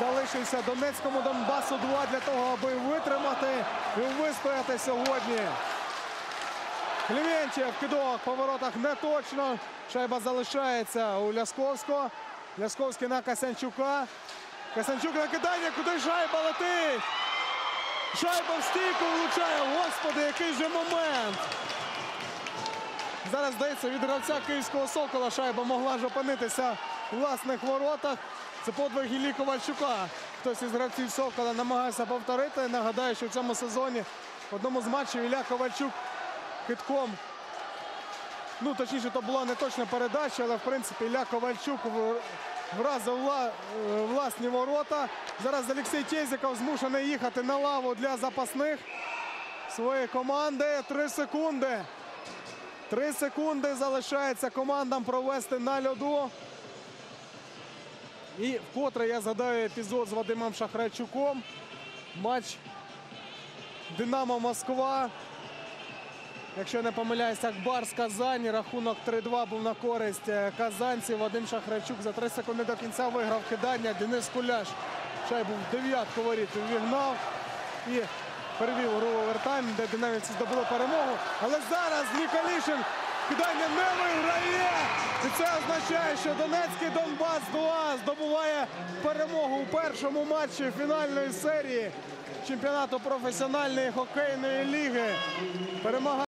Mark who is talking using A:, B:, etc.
A: залишився Донецькому Донбасу 2 для того, аби витримати і вистояти сьогодні. Клімєнчев кидок по воротах не точно. Шайба залишається у Лясковського. Лясковський на Касянчука. Касянчук на кидання, куди шайба летить. Шайба в стійку влучає. Господи, який же момент. Зараз здається, від гравця київського сокола шайба могла ж опинитися у власних воротах. Це подвиг Іллі Ковальчука. Хтось із гравців сокола намагається повторити. Нагадаю, що в цьому сезоні в одному з матчів Ілля Ковальчук китком. Ну, точніше, то була не точна передача, але в принципі Ілля Ковальчук вразив е, власні ворота. Зараз Олексій Тєзіков змушений їхати на лаву для запасних своєї команди. Три секунди. Три секунди залишається командам провести на льоду. І вкотре я згадаю епізод з Вадимом Шахрайчуком. Матч Динамо Москва. Якщо не помиляюсь, Акбарс Казань. Рахунок 3-2 був на користь е, казанців. Вадим Шахрайчук за 3 секунди до кінця виграв кидання. Денис Куляш шайбу в дев'ятку воріт увігнав і перевів гру овертайм, де динамівці здобули перемогу. Але зараз Ніколішин кидання не виграє. І це означає, що Донецький Донбас 2 здобуває перемогу у першому матчі фінальної серії чемпіонату професіональної хокейної ліги. Перемагає.